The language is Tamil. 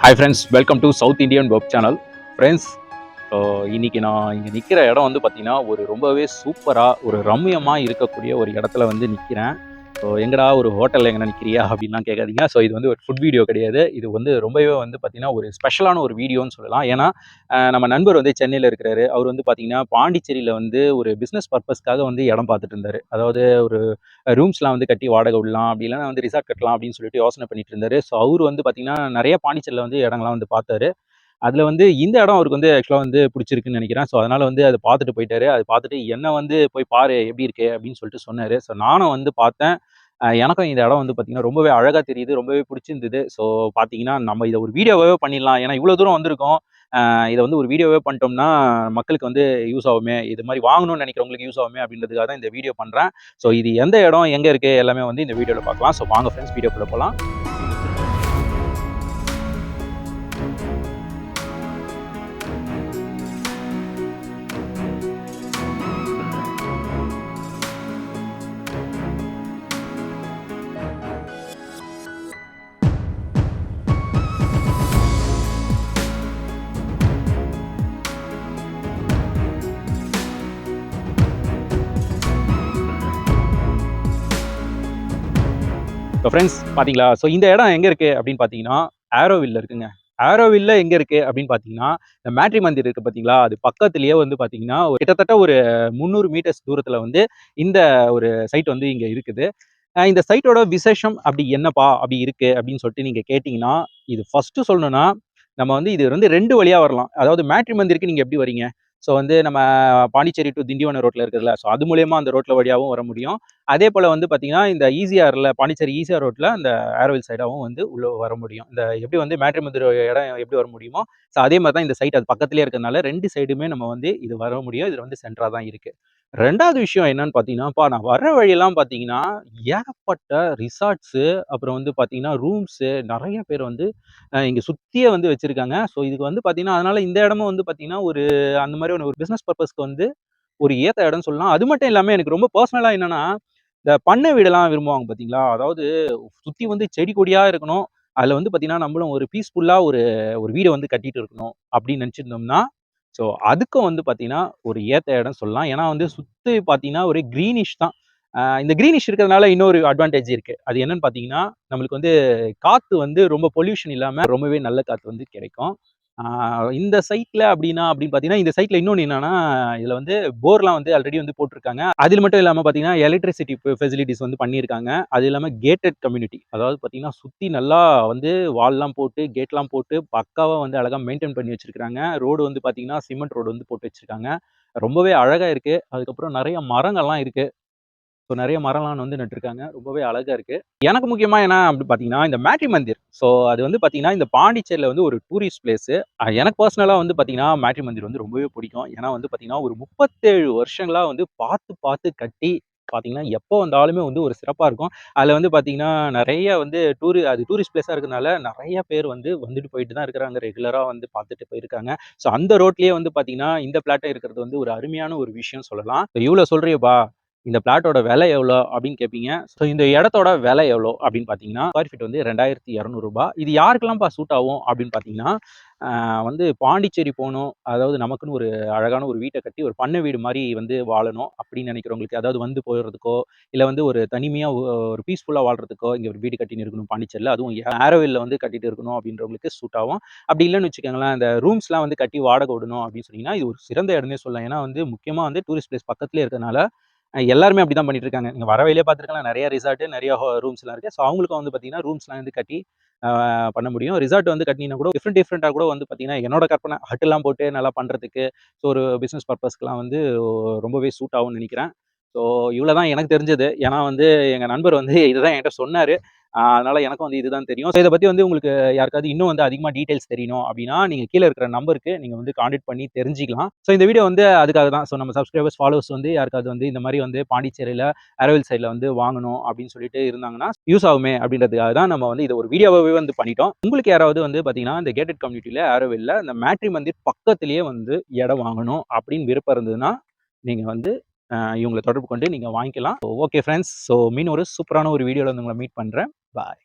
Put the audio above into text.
Hi friends welcome to south Indian web channel friends so இன்னைக்கு நான் இங்கே நிற்கிற இடம் வந்து பார்த்திங்கன்னா ஒரு ரொம்பவே சூப்பராக ஒரு ரம்மியமாக இருக்கக்கூடிய ஒரு இடத்துல வந்து நிற்கிறேன் ஸோ எங்கடா ஒரு ஹோட்டலில் எங்கே நிற்கிறியா அப்படின்லாம் கேட்காதீங்க ஸோ இது வந்து ஒரு ஃபுட் வீடியோ கிடையாது. இது வந்து ரொம்பவே வந்து பார்த்திங்கன்னா ஒரு ஸ்பெஷலான ஒரு வீடியோன்னு சொல்லலாம். ஏன்னா நம்ம நண்பர் வந்து சென்னையில் இருக்கிறாரு. அவர் வந்து பார்த்திங்கன்னா பாண்டிச்சேரியில் வந்து ஒரு பிஸ்னஸ் பர்பஸ்க்காக வந்து இடம் பார்த்துட்டு இருந்தார். அதாவது ஒரு ரூம்ஸ்லாம் வந்து கட்டி வாடகை விடலாம் அப்படி வந்து ரிசார்ட் கட்டலாம் அப்படின்னு சொல்லிட்டு யோசனை பண்ணிட்டு இருந்தாரு. ஸோ அவர் வந்து பார்த்திங்கன்னா நிறைய பாண்டிச்சேரியில் வந்து இடங்கள்லாம் வந்து பார்த்தாரு. அதில் வந்து இந்த இடம் அவருக்கு வந்து ஆக்சுவலாக வந்து பிடிச்சிருக்குன்னு நினைக்கிறேன். ஸோ அதனால் வந்து அதை பார்த்துட்டு போயிட்டாரு. அதை பார்த்துட்டு என்ன வந்து போய் பாரு எப்படி இருக்கு? அப்படின்னு சொல்லிட்டு சொன்னார். ஸோ நானும் வந்து பார்த்தேன். எனக்கும் இந்த இடம் வந்து பார்த்திங்கன்னா ரொம்பவே அழகாக தெரியுது. ரொம்பவே பிடிச்சிருந்தது. ஸோ பார்த்தீங்கன்னா நம்ம இதை ஒரு வீடியோவே பண்ணிடலாம். ஏன்னா இவ்வளோ தூரம் வந்திருக்கோம். இதை வந்து ஒரு வீடியோவே பண்ணிட்டோம்னா மக்களுக்கு வந்து யூஸ் ஆகுமே. இது மாதிரி வாங்கணும்னு நினைக்கிறவங்களுக்கு யூஸ் ஆகுமே அப்படின்றதுக்காக தான் இந்த வீடியோ பண்ணுறேன் ஸோ இது எந்த இடம் எங்கே இருக்குது எல்லாமே வந்து இந்த வீடியோவில் பார்க்கலாம். ஸோ வாங்க ஃப்ரெண்ட்ஸ் வீடியோக்குள்ளே போகலாம் இப்போ ஃப்ரெண்ட்ஸ் பார்த்தீங்களா? ஸோ இந்த இடம் எங்கே இருக்குது அப்படின்னு பார்த்தீங்கன்னா ஆரோவில் இருக்குங்க. ஆரோவில்ல எங்கே இருக்குது அப்படின்னு பார்த்தீங்கன்னா இந்த மேட்ரி மந்திர் இருக்குது பார்த்தீங்களா? அது பக்கத்துலேயே வந்து பார்த்தீங்கன்னா ஒரு கிட்டத்தட்ட ஒரு முந்நூறு மீட்டர்ஸ் தூரத்தில் வந்து இந்த ஒரு சைட் வந்து இங்கே இருக்குது. இந்த சைட்டோட விசேஷம் அப்படி என்னப்பா? அப்படி இருக்குது அப்படின்னு சொல்லிட்டு நீங்கள் கேட்டிங்கன்னா இது ஃபஸ்ட்டு சொல்லணும்னா நம்ம வந்து இது வந்து ரெண்டு வழியாக வரலாம். அதாவது மேட்ரி மந்திருக்கு நீங்கள் எப்படி வரீங்க? ஸோ வந்து நம்ம பாண்டிச்சேரி டு திண்டிவன ரோட்டில் இருக்குதுல்ல. ஸோ அது மூலயமா அந்த ரோட்டில் வழியாகவும் வர முடியும். அதே போல் வந்து பார்த்தீங்கன்னா இந்த ஈசிஆரில் பாண்டிச்சேரி ஈசிஆர் ரோட்டில் அந்த ஆரோவில் சைடாகவும் வந்து உள்ளே வர முடியும். இந்த எப்படி வந்து மேட்ரிமுதிர இடம் எப்படி வர முடியுமோ ஸோ அதே மாதிரி தான் இந்த சைட் அது பக்கத்துலேயே இருக்கிறதுனால ரெண்டு சைடுமே நம்ம வந்து இது வர முடியும். இது வந்து சென்டராக தான் இருக்குது ரெண்டாவது விஷயம் என்னன்னு பார்த்தீங்கன்னாப்பா நான் வர வழியெல்லாம் பார்த்தீங்கன்னா ஏகப்பட்ட ரிசார்ட்ஸு அப்புறம் வந்து பார்த்தீங்கன்னா ரூம்ஸு நிறைய பேர் வந்து இங்கே சுற்றியே வந்து வச்சுருக்காங்க. ஸோ இதுக்கு வந்து பார்த்தீங்கன்னா அதனால் இந்த இடமும் வந்து பார்த்தீங்கன்னா ஒரு அந்த மாதிரி ஒரு பிஸ்னஸ் பர்பஸ்க்கு வந்து ஒரு ஏற்ற இடம்னு சொல்லலாம். அது மட்டும் இல்லாமல் எனக்கு ரொம்ப பர்சனலாக என்னென்னா இந்த பண்ணை வீடெல்லாம் விரும்புவாங்க பார்த்தீங்களா? அதாவது சுற்றி வந்து செடி கொடியாக இருக்கணும். அதில் வந்து பார்த்தீங்கன்னா நம்மளும் ஒரு பீஸ்ஃபுல்லாக ஒரு ஒரு வீடை வந்து கட்டிட்டு இருக்கணும் அப்படின்னு நினச்சிருந்தோம்னா ஸோ அதுக்கும் வந்து பார்த்தீங்கன்னா ஒரு ஏற்ற இடம் சொல்லலாம். ஏன்னா வந்து சுற்றி பார்த்தீங்கன்னா ஒரு க்ரீனிஷ் தான். இந்த க்ரீனிஷ் இருக்கிறதுனால இன்னொரு அட்வான்டேஜ் இருக்குது அது என்னன்னு பார்த்தீங்கன்னா நம்மளுக்கு வந்து காற்று வந்து ரொம்ப பொல்யூஷன் இல்லாமல் ரொம்பவே நல்ல காற்று வந்து கிடைக்கும். இந்த சைட்ல அப்படின்னா அப்படின்னு பார்த்தீங்கன்னா இந்த சைட்ல இன்னொன்று என்னன்னா இதில் வந்து போர்லாம் வந்து ஆல்ரெடி வந்து போட்டிருக்காங்க. அதில் மட்டும் இல்லாமல் பார்த்தீங்கன்னா எலக்ட்ரிசிட்டி ஃபெசிலிட்டிஸ் வந்து பண்ணியிருக்காங்க. அது இல்லாமல் கேட்டட் கம்யூனிட்டி அதாவது பார்த்தீங்கன்னா சுற்றி நல்லா வந்து வால்லாம் போட்டு கேட்லாம் போட்டு பக்காவாக வந்து அழகாக மெயின்டைன் பண்ணி வச்சிருக்காங்க ரோடு வந்து பார்த்தீங்கன்னா சிமெண்ட் ரோடு வந்து போட்டு வச்சிருக்காங்க. ரொம்பவே அழகாக இருக்கு. அதுக்கப்புறம் நிறைய மரங்கள்லாம் இருக்கு. ஸோ நிறைய மரம்லாம் வந்து நட்டுருக்காங்க. ரொம்பவே அழகா இருக்கு. எனக்கு முக்கியமாக என்ன அப்படி பார்த்தீங்கன்னா இந்த மேட்ரி மந்திர். ஸோ அது வந்து பார்த்தீங்கன்னா இந்த பாண்டிச்சேரியில் வந்து ஒரு டூரிஸ்ட் பிளேஸு எனக்கு பர்சனலாக வந்து பார்த்தீங்கன்னா மேட்ரி மந்திர் வந்து ரொம்பவே பிடிக்கும். ஏன்னா வந்து பார்த்தீங்கன்னா ஒரு முப்பத்தேழு வருஷங்களாக வந்து பார்த்து பார்த்து கட்டி பார்த்தீங்கன்னா எப்போ வந்தாலுமே வந்து ஒரு சிறப்பாக இருக்கும். அதில் வந்து பார்த்தீங்கன்னா நிறைய வந்து டூரி அது டூரிஸ்ட் பிளேஸாக இருக்கிறதுனால நிறைய பேர் வந்து வந்துட்டு போயிட்டு தான் இருக்கிறாங்க. ரெகுலராக வந்து பார்த்துட்டு போயிருக்காங்க. ஸோ அந்த ரோட்லேயே வந்து பார்த்தீங்கன்னா இந்த பிளாட்டை இருக்கிறது வந்து ஒரு அருமையான ஒரு விஷயம் சொல்லலாம். இவ்வளோ சொல்கிறியப்பா இந்த பிளாட்டோட விலை எவ்வளோ அப்படின்னு கேட்பீங்க. ஸோ இந்த இடத்தோட விலை எவ்வளோ அப்படின்னு பார்த்தீங்கன்னா ஸ்கொயர் ஃபீட் வந்து ரெண்டாயிரத்தி இரநூறுபா இது யாருக்கெல்லாம்ப்பா சூட் ஆகும் அப்படின்னு பார்த்தீங்கன்னா வந்து பாண்டிச்சேரி போகணும். அதாவது நமக்குன்னு ஒரு அழகான ஒரு வீட்டை கட்டி ஒரு பண்ணை வீடு மாதிரி வந்து வாழணும் அப்படின்னு நினைக்கிறவங்களுக்கு அதாவது வந்து போயிடுறதுக்கோ இல்லை வந்து ஒரு தனிமையாக ஒரு பீஸ்ஃபுல்லாக வாழ்றதுக்கோ இங்கே ஒரு வீடு கட்டின்னு இருக்கணும் பாண்டிச்சேரியில். அதுவும் ஆரோவில்ல வந்து கட்டிட்டு இருக்கணும் அப்படின்றவங்களுக்கு சூட் ஆகும். அப்படி இல்லைன்னு வச்சுக்கோங்களேன் அந்த ரூம்ஸ்லாம் வந்து கட்டி வாடகை விடணும் அப்படின்னு சொன்னீங்கன்னா இது ஒரு சிறந்த இடமே சொல்லலாம். ஏன்னா வந்து முக்கியமாக வந்து டூரிஸ்ட் பிளேஸ் பக்கத்துலேயே இருக்கிறதுனால எல்லாருமே அப்படி தான் பண்ணிட்டு இருக்காங்க நீங்கள் வர வழியிலே பார்த்துருக்கலாம். நிறைய ரிசார்ட்டு நிறைய ரூம்ஸ்லாம் இருக்குது ஸோ அவங்களுக்கும் வந்து பார்த்தீங்கன்னா ரூம்ஸ்லாம் வந்து கட்டி பண்ண முடியும். ரிசார்ட் வந்து கட்டினா கூட டிஃப்ரெண்ட் டிஃப்ரெண்ட்டாக கூட வந்து பார்த்தீங்கன்னா என்னோட கற்பனை ஹட்டெல்லாம் போட்டு நல்லா பண்ணுறதுக்கு ஸோ ஒரு பிஸ்னஸ் பர்பஸ்க்குலாம் வந்து ரொம்பவே சூட் ஆகும்னு நினைக்கிறேன். ஸோ இவ்வளோ தான் எனக்கு தெரிஞ்சது. ஏன்னா வந்து எங்கள் நண்பர் வந்து இதுதான் என்கிட்ட சொன்னார். அதனால எனக்கும் வந்து இதுதான் தெரியும். ஸோ இதை பற்றி வந்து உங்களுக்கு யாருக்காவது இன்னும் வந்து அதிகமாக டீட்டெயில்ஸ் தெரியணும் அப்படின்னா நீங்கள் கீழே இருக்கிற நம்பருக்கு நீங்கள் வந்து காண்டாக்ட் பண்ணி தெரிஞ்சிக்கலாம். ஸோ இந்த வீடியோ வந்து அதுக்காக தான். ஸோ நம்ம சப்ஸ்கிரைபர்ஸ் ஃபாலோவர்ஸ் வந்து யாருக்காவது வந்து இந்த மாதிரி வந்து பாண்டிச்சேரியில் அரவில் சைடில் வந்து வாங்கணும் அப்படின்னு சொல்லிட்டு இருந்தாங்கன்னா யூஸ் ஆகுமே அப்படின்றதுக்காக தான் நம்ம வந்து இதை ஒரு வீடியோவாகவே வந்து பண்ணிட்டோம். உங்களுக்கு யாராவது வந்து பார்த்தீங்கன்னா இந்த கேட்டட் கம்யூனிட்டியில் அரவில்ல இந்த மேட்ரி மந்திர் பக்கத்துலேயே வந்து இடம் வாங்கணும் அப்படின்னு விருப்பம் இருந்ததுன்னா நீங்கள் வந்து இவங்களை தொடர்பு கொண்டு நீங்கள் வாங்கிக்கலாம். ஓகே ஃப்ரெண்ட்ஸ் ஸோ மீன் ஒரு சூப்பரான ஒரு வீடியோவில் வந்து உங்களை மீட் பண்ணுறேன் பாய்